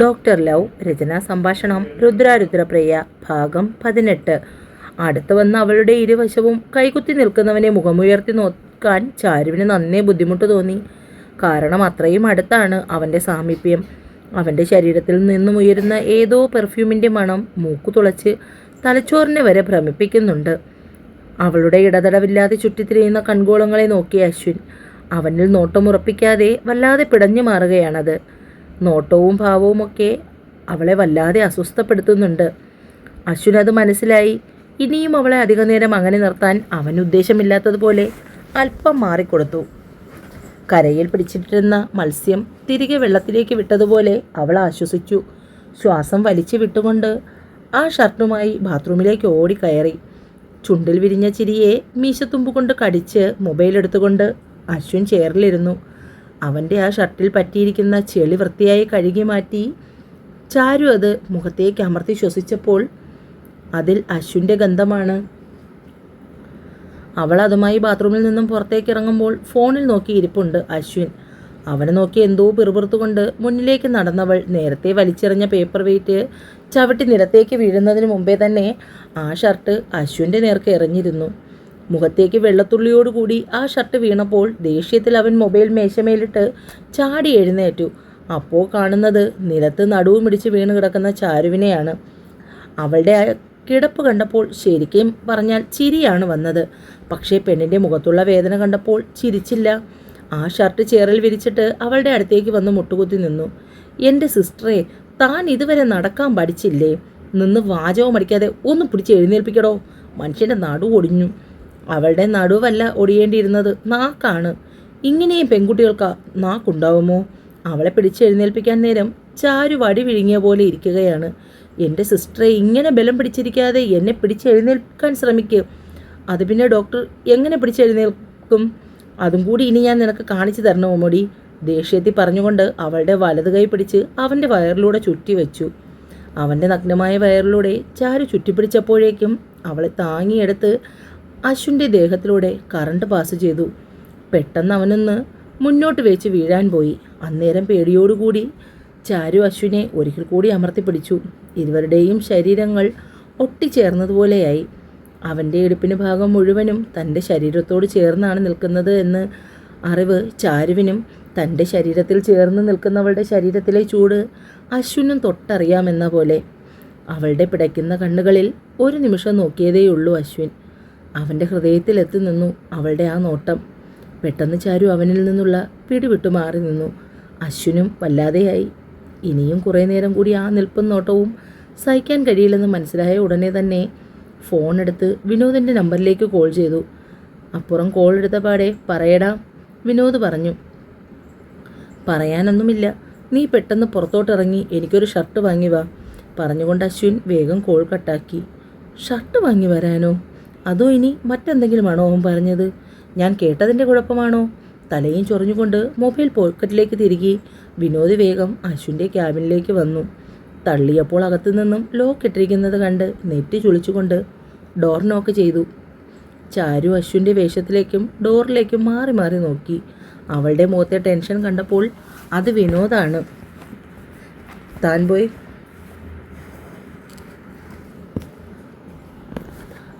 Doctor love രചനാ സംഭാഷണം രുദ്രാരുദ്രപ്രിയ ഭാഗം പതിനെട്ട്. അടുത്ത് വന്ന് അവളുടെ ഇരുവശവും കൈകുത്തി നിൽക്കുന്നവനെ മുഖമുയർത്തി നോക്കാൻ ചാരുവിന് നന്നേ ബുദ്ധിമുട്ട് തോന്നി. കാരണം അത്രയും അടുത്താണ് അവന്റെ സാമീപ്യം. അവന്റെ ശരീരത്തിൽ നിന്നും ഉയരുന്ന ഏതോ പെർഫ്യൂമിന്റെ മണം മൂക്കു തുളച്ച് തലച്ചോറിനെ വരെ ഭ്രമിപ്പിക്കുന്നുണ്ട്. അവളുടെ ഇടതടവില്ലാതെ ചുറ്റിത്തിരിയുന്ന കൺകോളങ്ങളെ നോക്കിയ അശ്വിൻ. അവനിൽ നോട്ടമുറപ്പിക്കാതെ വല്ലാതെ പിടഞ്ഞു മാറുകയാണത്. നോട്ടവും ഭാവവുമൊക്കെ അവളെ വല്ലാതെ അസ്വസ്ഥപ്പെടുത്തുന്നുണ്ട്. അശ്വിൻ അത് മനസ്സിലായി. ഇനിയും അവളെ അധികനേരം അങ്ങനെ നിർത്താൻ അവൻ ഉദ്ദേശമില്ലാത്തതുപോലെ അല്പം മാറിക്കൊടുത്തു. കരയിൽ പിടിച്ചിട്ടിരുന്ന മത്സ്യം തിരികെ വെള്ളത്തിലേക്ക് വിട്ടതുപോലെ അവൾ ആശ്വസിച്ചു. ശ്വാസം വലിച്ചു വിട്ടുകൊണ്ട് ആ ഷർട്ടുമായി ബാത്റൂമിലേക്ക് ഓടി കയറി ചുണ്ടിൽ വിരിഞ്ഞ ചിരിയെ മീശത്തുമ്പ് കൊണ്ട് കടിച്ച് മൊബൈൽ എടുത്തുകൊണ്ട് അശ്വിൻ ചെയറിലിരുന്നു. അവന്റെ ആ ഷർട്ടിൽ പറ്റിയിരിക്കുന്ന ചെളി വൃത്തിയായി കഴുകി മാറ്റി. ചാരു അത് മുഖത്തേക്ക് അമർത്തി ശ്വസിച്ചപ്പോൾ അതിൽ അശ്വിന്റെ ഗന്ധമാണ്. അവൾ അതുമായി ബാത്റൂമിൽ നിന്നും പുറത്തേക്ക് ഇറങ്ങുമ്പോൾ ഫോണിൽ നോക്കി ഇരിപ്പുണ്ട് അശ്വിൻ. അവനെ നോക്കി എന്തോ പിറുപിറുത്തുകൊണ്ട് മുന്നിലേക്ക് നടന്നവൾ നേരത്തെ വലിച്ചെറിഞ്ഞ പേപ്പർ വെയിറ്റ് ചവിട്ടി നിലത്തേക്ക് വീഴുന്നതിന് മുമ്പേ തന്നെ ആ ഷർട്ട് അശ്വിന്റെ നേർക്ക് എറിഞ്ഞിരുന്നു. മുഖത്തേക്ക് വെള്ളത്തുള്ളിയോടുകൂടി ആ ഷർട്ട് വീണപ്പോൾ ദേഷ്യത്തിൽ അവൻ മൊബൈൽ മേശമേലിട്ട് ചാടി എഴുന്നേറ്റു. അപ്പോൾ കാണുന്നത് നിലത്ത് നടുവും ഇടിച്ച് വീണ് കിടക്കുന്ന ചാരുവിനെയാണ്. അവളുടെ കിടപ്പ് കണ്ടപ്പോൾ ശരിക്കും പറഞ്ഞാൽ ചിരിയാണ് വന്നത്. പക്ഷേ പെണ്ണിന്റെ മുഖത്തുള്ള വേദന കണ്ടപ്പോൾ ചിരിച്ചില്ല. ആ ഷർട്ട് ചേറിൽ വിരിച്ചിട്ട് അവളുടെ അടുത്തേക്ക് വന്ന് മുട്ടുകുത്തി നിന്നു. എന്റെ സിസ്റ്ററെ താൻ ഇതുവരെ നടക്കാൻ പഠിച്ചില്ലേ? നിന്ന് വാചകം അടിക്കാതെ ഒന്ന് പിടിച്ച് എഴുന്നേൽപ്പിക്കടോ? മനുഷ്യന്റെ നടു ഒടിഞ്ഞു. അവളുടെ നടുവല്ല ഒടിയേണ്ടിയിരുന്നത് നാക്കാണ്. ഇങ്ങനെയും പെൺകുട്ടികൾക്ക് നാക്കുണ്ടാവുമോ? അവളെ പിടിച്ചെഴുന്നേൽപ്പിക്കാൻ നേരം ചാരു വടി വിഴുങ്ങിയ പോലെ ഇരിക്കുകയാണ്. എന്റെ സിസ്റ്ററെ ഇങ്ങനെ ബലം പിടിച്ചിരിക്കാതെ എന്നെ പിടിച്ചെഴുന്നേൽക്കാൻ ശ്രമിക്കുക അത് പിന്നെ ഡോക്ടർ എങ്ങനെ പിടിച്ചെഴുന്നേൽക്കും? അതും കൂടി ഇനി ഞാൻ നിനക്ക് കാണിച്ചു തരണോ മോടി? ദേഷ്യത്തിൽ പറഞ്ഞുകൊണ്ട് അവളുടെ വലത് കൈ പിടിച്ച് അവന്റെ വയറിലൂടെ ചുറ്റി വെച്ചു. അവന്റെ നഗ്നമായ വയറിലൂടെ ചാരു ചുറ്റിപ്പിടിച്ചപ്പോഴേക്കും അവളെ താങ്ങിയെടുത്ത് അശ്വിന്റെ ദേഹത്തിലൂടെ കറണ്ട് പാസ് ചെയ്തു. പെട്ടെന്ന് അവനൊന്ന് മുന്നോട്ട് വെച്ച് വീഴാൻ പോയി. അന്നേരം പേടിയോടുകൂടി ചാരു അശ്വിനെ ഒരിക്കൽ കൂടി അമർത്തി പിടിച്ചു. ഇരുവരുടെയും ശരീരങ്ങൾ ഒട്ടിച്ചേർന്നതുപോലെയായി. അവന്റെ ഇടുപ്പിന് ഭാഗം മുഴുവനും തന്റെ ശരീരത്തോട് ചേർന്നാണ് നിൽക്കുന്നത് എന്ന് അറിവ് ചാരുവിനും തന്റെ ശരീരത്തിൽ ചേർന്ന് നിൽക്കുന്നവളുടെ ശരീരത്തിലെ ചൂട് അശ്വിനും തൊട്ടറിയാമെന്ന പോലെ. അവളുടെ പിടയ്ക്കുന്ന കണ്ണുകളിൽ ഒരു നിമിഷം നോക്കിയതേയുള്ളൂ അശ്വിൻ. അവന്റെ ഹൃദയത്തിലെത്തി നിന്നു അവളുടെ ആ നോട്ടം. പെട്ടെന്ന് ചാരു അവനിൽ നിന്നുള്ള പിടിവിട്ടു മാറി നിന്നു. അശ്വിനും വല്ലാതെയായി. ഇനിയും കുറേ നേരം കൂടി ആ നിൽപ്പും നോട്ടവും സഹിക്കാൻ കഴിയില്ലെന്ന് മനസ്സിലായ ഉടനെ തന്നെ ഫോൺ എടുത്ത് വിനോദിന്റെ നമ്പറിലേക്ക് കോൾ ചെയ്തു. അപ്പുറം കോൾ എടുത്ത പാടെ പറയടാ വിനോദ് പറഞ്ഞു. പറയാനൊന്നുമില്ല. നീ പെട്ടെന്ന് പുറത്തോട്ടിറങ്ങി എനിക്കൊരു ഷർട്ട് വാങ്ങി വാ. പറഞ്ഞുകൊണ്ട് അശ്വിൻ വേഗം കോൾ കട്ടാക്കി. ഷർട്ട് വാങ്ങി വരാനോ? അതോ ഇനി മറ്റെന്തെങ്കിലുമാണോ അവൻ പറഞ്ഞത്? ഞാൻ കേട്ടതിന്റെ കുഴപ്പമാണോ? തലയും ചൊറിഞ്ഞുകൊണ്ട് മൊബൈൽ പോക്കറ്റിലേക്ക് തിരികെ വിനോദ് വേഗം അശ്വിന്റെ ക്യാബിനിലേക്ക് വന്നു. തള്ളിയപ്പോൾ അകത്തു നിന്നും ലോക്ക് ഇട്ടിരിക്കുന്നത് കണ്ട് നെറ്റി ചുളിച്ചുകൊണ്ട് ഡോർ നോക്ക് ചെയ്തു. ചാരു അശ്വിന്റെ വേഷത്തിലേക്കും ഡോറിലേക്കും മാറി മാറി നോക്കി. അവളുടെ മുഖത്തെ ടെൻഷൻ കണ്ടപ്പോൾ അത് വിനോദാണ്. താൻ പോയി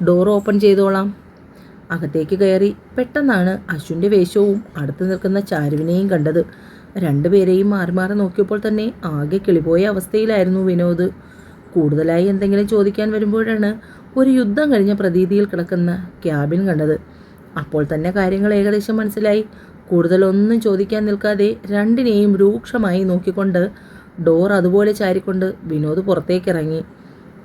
ഡോർ ഓപ്പൺ ചെയ്തോളാം. അകത്തേക്ക് കയറി പെട്ടെന്നാണ് അശ്വിന്റെ വേഷവും അടുത്ത് നിൽക്കുന്ന ചാരുവിനെയും കണ്ടത്. രണ്ടുപേരെയും മാറി മാറി നോക്കിയപ്പോൾ തന്നെ ആകെ കിളിപോയ അവസ്ഥയിലായിരുന്നു വിനോദ്. കൂടുതലായി എന്തെങ്കിലും ചോദിക്കാൻ വരുമ്പോഴാണ് ഒരു യുദ്ധം കഴിഞ്ഞ പ്രതീതിയിൽ കിടക്കുന്ന ക്യാബിൻ കണ്ടത്. അപ്പോൾ തന്നെ കാര്യങ്ങൾ ഏകദേശം മനസ്സിലായി. കൂടുതലൊന്നും ചോദിക്കാൻ നിൽക്കാതെ രണ്ടിനെയും രൂക്ഷമായി നോക്കിക്കൊണ്ട് ഡോർ അതുപോലെ ചാരിക്കൊണ്ട് വിനോദ് പുറത്തേക്കിറങ്ങി.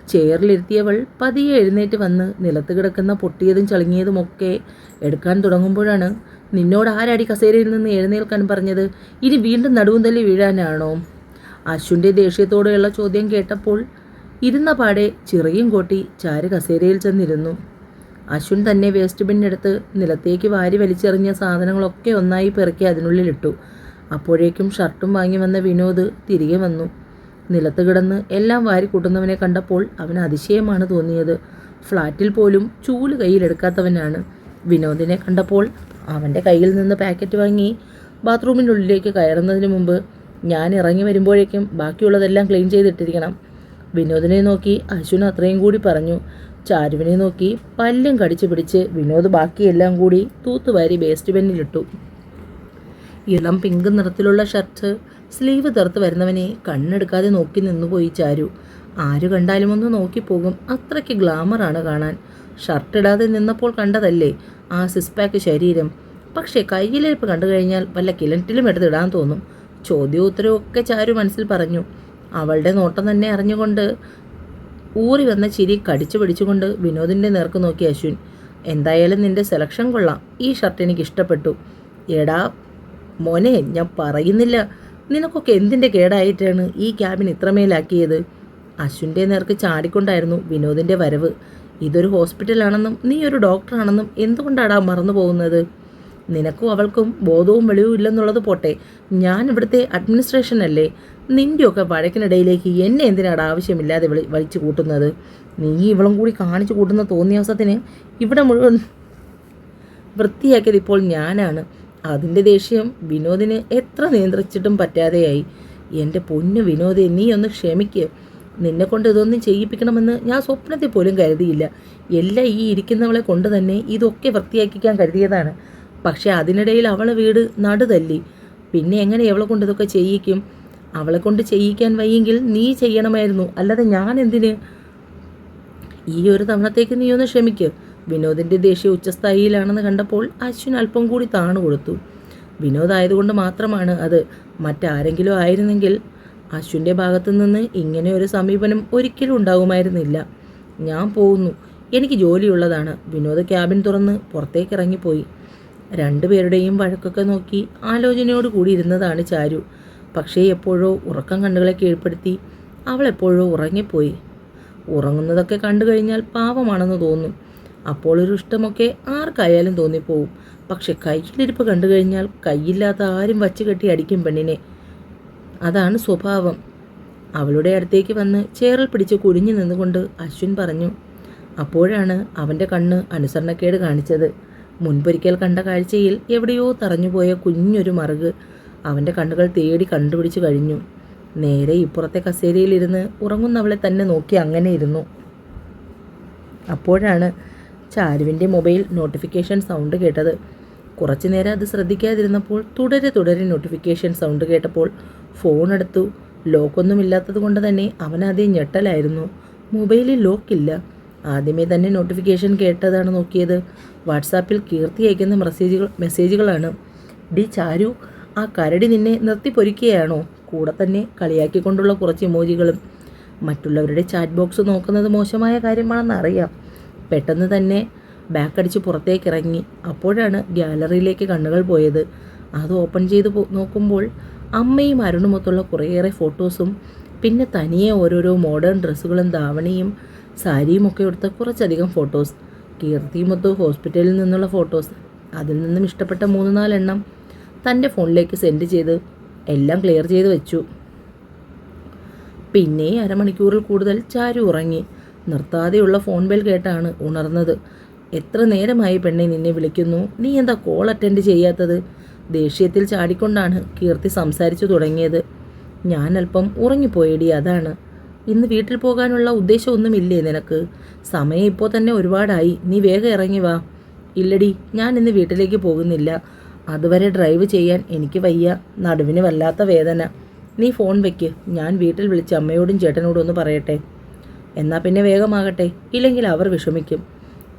ചെയറിലിരുത്തിയവൾ പതിയെ എഴുന്നേറ്റ് വന്ന് നിലത്ത് കിടക്കുന്ന പൊട്ടിയതും ചളുങ്ങിയതുമൊക്കെ എടുക്കാൻ തുടങ്ങുമ്പോഴാണ് നിന്നോട് ആരാടി കസേരയിൽ നിന്ന് എഴുന്നേൽക്കാൻ പറഞ്ഞത്? ഇനി വീണ്ടും നടുവും തല്ലി വീഴാനാണോ? അശ്വിന്റെ ദേഷ്യത്തോടെയുള്ള ചോദ്യം കേട്ടപ്പോൾ ഇരുന്ന പാടെ ചിറയും കോട്ടി ചാര് കസേരയിൽ ചെന്നിരുന്നു. അശ്വിൻ തന്നെ വേസ്റ്റ് ബിന്നെടുത്ത് നിലത്തേക്ക് വാരി വലിച്ചെറിഞ്ഞ സാധനങ്ങളൊക്കെ ഒന്നായി പെറുക്കി അതിനുള്ളിലിട്ടു. അപ്പോഴേക്കും ഷർട്ടും വാങ്ങി വന്ന വിനോദ് തിരികെ വന്നു. നിലത്ത് കിടന്ന് എല്ലാം വാരി കൂട്ടുന്നവനെ കണ്ടപ്പോൾ അവന് അതിശയമാണ് തോന്നിയത്. ഫ്ലാറ്റിൽ പോലും ചൂൽ കയ്യിലെടുക്കാത്തവനാണ്. വിനോദിനെ കണ്ടപ്പോൾ അവന്റെ കയ്യിൽ നിന്ന് പാക്കറ്റ് വാങ്ങി ബാത്റൂമിനുള്ളിലേക്ക് കയറുന്നതിന് മുമ്പ് ഞാൻ ഇറങ്ങി വരുമ്പോഴേക്കും ബാക്കിയുള്ളതെല്ലാം ക്ലീൻ ചെയ്തിട്ടിരിക്കണം. വിനോദിനെ നോക്കി അശ്വിൻ അത്രയും കൂടി പറഞ്ഞു. ചാരുവിനെ നോക്കി പല്ലും കടിച്ചു പിടിച്ച് വിനോദ് ബാക്കിയെല്ലാം കൂടി തൂത്തുവാരി വേസ്റ്റ് ബെന്നിലിട്ടു. ഇളം പിങ്ക് നിറത്തിലുള്ള ഷർട്ട് സ്ലീവ് തീർത്ത് വരുന്നവനെ കണ്ണെടുക്കാതെ നോക്കി നിന്നുപോയി ചാരു. ആര് കണ്ടാലും ഒന്ന് നോക്കിപ്പോകും. അത്രയ്ക്ക് ഗ്ലാമറാണ് കാണാൻ. ഷർട്ട് ഇടാതെ നിന്നപ്പോൾ കണ്ടതല്ലേ? ആ സിസ്പാക്ക് ശരീരം. പക്ഷേ കയ്യിലിരിപ്പ് കണ്ടു കഴിഞ്ഞാൽ വല്ല കിലറ്റിലും എടുത്തിടാൻ തോന്നും. ചോദ്യവും ഒക്കെ ചാരു മനസ്സിൽ പറഞ്ഞു. അവളുടെ നോട്ടം തന്നെ അറിഞ്ഞുകൊണ്ട് ഊറി വന്ന ചിരി കടിച്ചു പിടിച്ചുകൊണ്ട് വിനോദിന്റെ നേർക്ക് നോക്കി അശ്വിൻ. എന്തായാലും നിന്റെ സെലക്ഷൻ കൊള്ളാം. ഈ ഷർട്ട് എനിക്ക് ഇഷ്ടപ്പെട്ടു. എടാ മോനെ ഞാൻ പറയുന്നില്ല. നിനക്കൊക്കെ എന്തിന്റെ കേടായിട്ടാണ് ഈ ക്യാബിൻ ഇത്രമേലാക്കിയത് അശ്വിന്റെ നേർക്ക് ചാടിക്കൊണ്ടായിരുന്നു വിനോദിന്റെ വരവ്. ഇതൊരു ഹോസ്പിറ്റലാണെന്നും നീ ഒരു ഡോക്ടറാണെന്നും എന്തുകൊണ്ടാടാ മറന്നു പോകുന്നത്? നിനക്കും അവൾക്കും ബോധവും വെളിവും ഇല്ലെന്നുള്ളത് പോട്ടെ. ഞാൻ ഇവിടുത്തെ അഡ്മിനിസ്ട്രേഷൻ അല്ലേ? നിന്റെയൊക്കെ വഴക്കിനിടയിലേക്ക് എന്നെ എന്തിനാണ് ആവശ്യമില്ലാതെ വിളി വലിച്ചു കൂട്ടുന്നത്? നീ ഇവളും കൂടി കാണിച്ചു കൂട്ടുന്ന തോന്നിയാവസത്തിന് ഇവിടെ മുഴുവൻ വൃത്തിയാക്കിയത് ഇപ്പോൾ ഞാനാണ്. അതിന്റെ ദേഷ്യം വിനോദിനെ എത്ര നിയന്ത്രിച്ചിട്ടും പറ്റാതെയായി. എന്റെ പൊന്നു വിനോദെ നീ ഒന്ന് ക്ഷമിക്ക്. നിന്നെ കൊണ്ട് ഇതൊന്നും ചെയ്യിപ്പിക്കണമെന്ന് ഞാൻ സ്വപ്നത്തിൽ പോലും കരുതിയില്ല. എല്ലാം ഈ ഇരിക്കുന്നവളെ കൊണ്ട് തന്നെ ഇതൊക്കെ വൃത്തിയാക്കിക്കാൻ കരുതിയതാണ്. പക്ഷേ അതിനിടയിൽ അവളെ വീട് നടുതല്ലി. പിന്നെ എങ്ങനെ അവളെ കൊണ്ട് ഇതൊക്കെ ചെയ്യിക്കും? അവളെ കൊണ്ട് ചെയ്യിക്കാൻ വയ്യെങ്കിൽ നീ ചെയ്യണമായിരുന്നു. അല്ലാതെ ഞാൻ എന്തിന്? ഈ ഒരു തവണത്തേക്ക് നീ ഒന്ന് ക്ഷമിക്ക്. വിനോദിന്റെ ദേഷ്യം ഉച്ചസ്ഥായിയിലാണെന്ന് കണ്ടപ്പോൾ അശ്വിൻ അല്പം കൂടി താണു കൊടുത്തു. വിനോദ് ആയതുകൊണ്ട് മാത്രമാണ് അത് മറ്റാരെങ്കിലും ആയിരുന്നെങ്കിൽ അശ്വിന്റെ ഭാഗത്തു നിന്ന് ഇങ്ങനെ ഒരു സമീപനം ഒരിക്കലും ഉണ്ടാകുമായിരുന്നില്ല. ഞാൻ പോകുന്നു എനിക്ക് ജോലിയുള്ളതാണ്. വിനോദ് ക്യാബിൻ തുറന്ന് പുറത്തേക്ക് ഇറങ്ങിപ്പോയി. രണ്ടുപേരുടെയും വഴക്കൊക്കെ നോക്കി ആലോചനയോട് കൂടി ഇരുന്നതാണ് ചാരു. പക്ഷേ എപ്പോഴോ ഉറക്കം കണ്ണുകളെ കീഴ്പ്പെടുത്തി അവൾ എപ്പോഴോ ഉറങ്ങിപ്പോയി. ഉറങ്ങുന്നതൊക്കെ കണ്ടു കഴിഞ്ഞാൽ പാവമാണെന്ന് തോന്നും. അപ്പോൾ ഒരു ഇഷ്ടമൊക്കെ ആർക്കായാലും തോന്നിപ്പോവും. പക്ഷെ കയ്യിലിരിപ്പ് കണ്ടു കഴിഞ്ഞാൽ കയ്യില്ലാത്ത ആരും വച്ച് കെട്ടി അടിക്കും പെണ്ണിനെ. അതാണ് സ്വഭാവം. അവളുടെ അടുത്തേക്ക് വന്ന് ചേറൽ പിടിച്ച് കുഴിഞ്ഞു നിന്നുകൊണ്ട് അശ്വിൻ പറഞ്ഞു അപ്പോഴാണ് അവന്റെ കണ്ണ് അനുസരണക്കേട് കാണിച്ചത്. മുൻപൊരിക്കൽ കണ്ട കാഴ്ചയിൽ എവിടെയോ തറഞ്ഞുപോയ കുഞ്ഞൊരു മറുക് അവന്റെ കണ്ണുകൾ തേടി കണ്ടുപിടിച്ചു കഴിഞ്ഞു. നേരെ ഇപ്പുറത്തെ കസേരയിലിരുന്ന് ഉറങ്ങുന്നവളെ തന്നെ നോക്കി അങ്ങനെ ഇരുന്നു. അപ്പോഴാണ് ചാരുവിന്റെ മൊബൈൽ നോട്ടിഫിക്കേഷൻ സൗണ്ട് കേട്ടത്. കുറച്ചു നേരം അത് ശ്രദ്ധിക്കാതിരുന്നപ്പോൾ തുടരെ തുടരെ നോട്ടിഫിക്കേഷൻ സൗണ്ട് കേട്ടപ്പോൾ ഫോൺ എടുത്തു. ലോക്കൊന്നും ഇല്ലാത്തത് കൊണ്ട് തന്നെ അവനാദ്യം ഞെട്ടലായിരുന്നു. മൊബൈലിൽ ലോക്കില്ല ആദ്യമേ തന്നെ നോട്ടിഫിക്കേഷൻ കേട്ടതാണ് നോക്കിയത്. വാട്സാപ്പിൽ കീർത്തി അയക്കുന്ന മെസ്സേജുകൾ മെസ്സേജുകളാണ്. ഡി ചാരു ആ കരടി നിന്നെ നിർത്തി പൊരിക്കുകയാണോ? കൂടെ തന്നെ കളിയാക്കിക്കൊണ്ടുള്ള കുറച്ച് ഇമോജികളും. മറ്റുള്ളവരുടെ ചാറ്റ് ബോക്സ് നോക്കുന്നത് മോശമായ കാര്യമാണെന്ന് അറിയാം. പെട്ടെന്ന് തന്നെ ബാക്കടിച്ച് പുറത്തേക്ക് ഇറങ്ങി അപ്പോഴാണ് ഗ്യാലറിയിലേക്ക് കണ്ണുകൾ പോയത്. അത് ഓപ്പൺ ചെയ്ത് നോക്കുമ്പോൾ അമ്മയും അരുണുമൊത്തുള്ള കുറേയേറെ ഫോട്ടോസും പിന്നെ തനിയെ ഓരോരോ മോഡേൺ ഡ്രസ്സുകളും ധാവണിയും സാരിയും ഒക്കെ എടുത്ത കുറച്ചധികം ഫോട്ടോസ്. കീർത്തിയുമൊത്ത് ഹോസ്പിറ്റലിൽ നിന്നുള്ള ഫോട്ടോസ്. അതിൽ നിന്നും ഇഷ്ടപ്പെട്ട മൂന്ന് നാലെണ്ണം തന്റെ ഫോണിലേക്ക് സെൻഡ് ചെയ്ത് എല്ലാം ക്ലിയർ ചെയ്ത് വെച്ചു. പിന്നെ അരമണിക്കൂറിൽ കൂടുതൽ ചാരു ഉറങ്ങി. നിർത്താതെയുള്ള ഫോൺ ബെൽ കേട്ടാണ് ഉണർന്നത്. എത്ര നേരമായി പെണ്ണെ നിന്നെ വിളിക്കുന്നു? നീ എന്താ കോൾ അറ്റൻഡ് ചെയ്യാത്തത്? ദേഷ്യത്തിൽ ചാടിക്കൊണ്ടാണ് കീർത്തി സംസാരിച്ചു തുടങ്ങിയത്. ഞാൻ അല്പം ഉറങ്ങിപ്പോയടി അതാണ്. ഇന്ന് വീട്ടിൽ പോകാനുള്ള ഉദ്ദേശമൊന്നുമില്ലേ നിനക്ക്? സമയം ഇപ്പോൾ തന്നെ ഒരുപാടായി. നീ വേഗം ഇറങ്ങി വാ. ഇല്ലടി ഞാൻ ഇന്ന് വീട്ടിലേക്ക് പോകുന്നില്ല. അതുവരെ ഡ്രൈവ് ചെയ്യാൻ എനിക്ക് വയ്യ. നടുവിന് വല്ലാത്ത വേദന. നീ ഫോൺ വെക്ക്. ഞാൻ വീട്ടിൽ വിളിച്ച് അമ്മയോടും ചേട്ടനോടും ഒന്ന് പറയട്ടെ. എന്നാൽ പിന്നെ വേഗമാകട്ടെ. ഇല്ലെങ്കിൽ അവർ വിഷമിക്കും.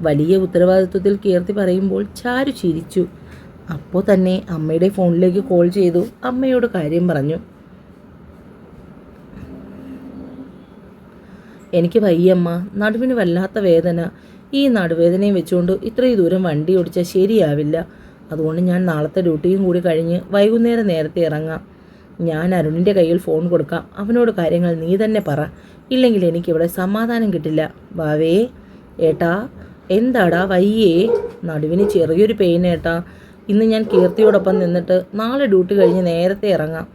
വലിയ ഉത്തരവാദിത്വത്തിൽ കീർത്തി പറയുമ്പോൾ ചാരു ചിരിച്ചു. അപ്പോൾ തന്നെ അമ്മയുടെ ഫോണിലേക്ക് കോൾ ചെയ്തു. അമ്മയോട് കാര്യം പറഞ്ഞു. എനിക്ക് വയ്യമ്മ നടുവിന് വല്ലാത്ത വേദന. ഈ നടുവേദനയും വെച്ചുകൊണ്ട് ഇത്രയും ദൂരം വണ്ടി ഓടിച്ചാൽ ശരിയാവില്ല. അതുകൊണ്ട് ഞാൻ നാളത്തെ ഡ്യൂട്ടിയും കൂടി കഴിഞ്ഞ് വൈകുന്നേരം നേരത്തെ ഇറങ്ങാം. ഞാൻ അരുണിന്റെ കയ്യിൽ ഫോൺ കൊടുക്കാം. അവനോട് കാര്യങ്ങൾ നീ തന്നെ പറ. ഇല്ലെങ്കിൽ എനിക്കിവിടെ സമാധാനം കിട്ടില്ല. വാവേ ഏട്ടാ എന്താടാ വയ്യേ? നടുവിന് ചെറിയൊരു പെയിൻ ഏട്ടാ. ഇന്ന് ഞാൻ കീർത്തിയോടൊപ്പം നിന്നിട്ട് നാളെ ഡ്യൂട്ടി കഴിഞ്ഞ് നേരത്തെ ഇറങ്ങാം.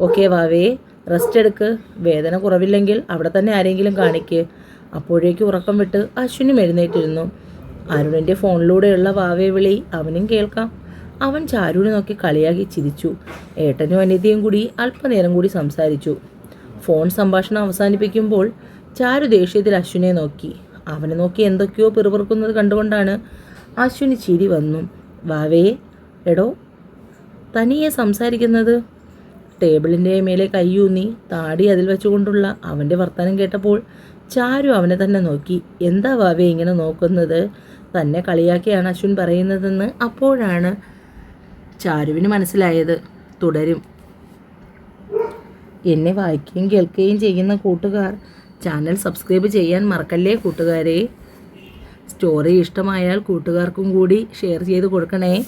ഓക്കെ വാവേ റെസ്റ്റ് എടുക്ക്. വേദന കുറവില്ലെങ്കിൽ അവിടെ തന്നെ ആരെങ്കിലും കാണിക്ക്. അപ്പോഴേക്ക് ഉറക്കം വിട്ട് അശ്വിനും എഴുന്നേറ്റിരുന്നു. അരുണിന്റെ ഫോണിലൂടെയുള്ള വാവേ വിളി അവനും കേൾക്കാം. അവൻ ചാരുവിനെ നോക്കി കളിയാക്കി ചിരിച്ചു. ഏട്ടനും അനിതയും കൂടി അല്പനേരം കൂടി സംസാരിച്ചു. ഫോൺ സംഭാഷണം അവസാനിപ്പിക്കുമ്പോൾ ചാരു ദേഷ്യത്തിൽ അശ്വിനെ നോക്കി. അവനെ നോക്കി എന്തൊക്കെയോ പിറുപിറുക്കുന്നത് കണ്ടുകൊണ്ടാണ് അശ്വിന് ചിരി വന്നു. വാവേ എടോ തനിയെ സംസാരിക്കുന്നത്? ടേബിളിന്റെ മേലെ കൈയൂന്നി താടി അതിൽ വെച്ചുകൊണ്ടുള്ള അവന്റെ വർത്തമാനം കേട്ടപ്പോൾ ചാരു അവനെ തന്നെ നോക്കി. എന്താ വാവേ ഇങ്ങനെ നോക്കുന്നത്? തന്നെ കളിയാക്കിയാണ് അശ്വിൻ പറയുന്നതെന്ന് അപ്പോഴാണ് ചാരുവിന് മനസ്സിലായത്. തുടരും. എന്നെ വായിക്കുകയും കേൾക്കുകയും ചെയ്യുന്ന കൂട്ടുകാർ. ചാനൽ സബ്സ്ക്രൈബ് ചെയ്യാൻ മറക്കല്ലേ കൂട്ടുകാരെ? സ്റ്റോറി ഇഷ്ടമായാൽ കൂട്ടുകാർക്കും കൂടി ഷെയർ ചെയ്ത് കൊടുക്കണേ.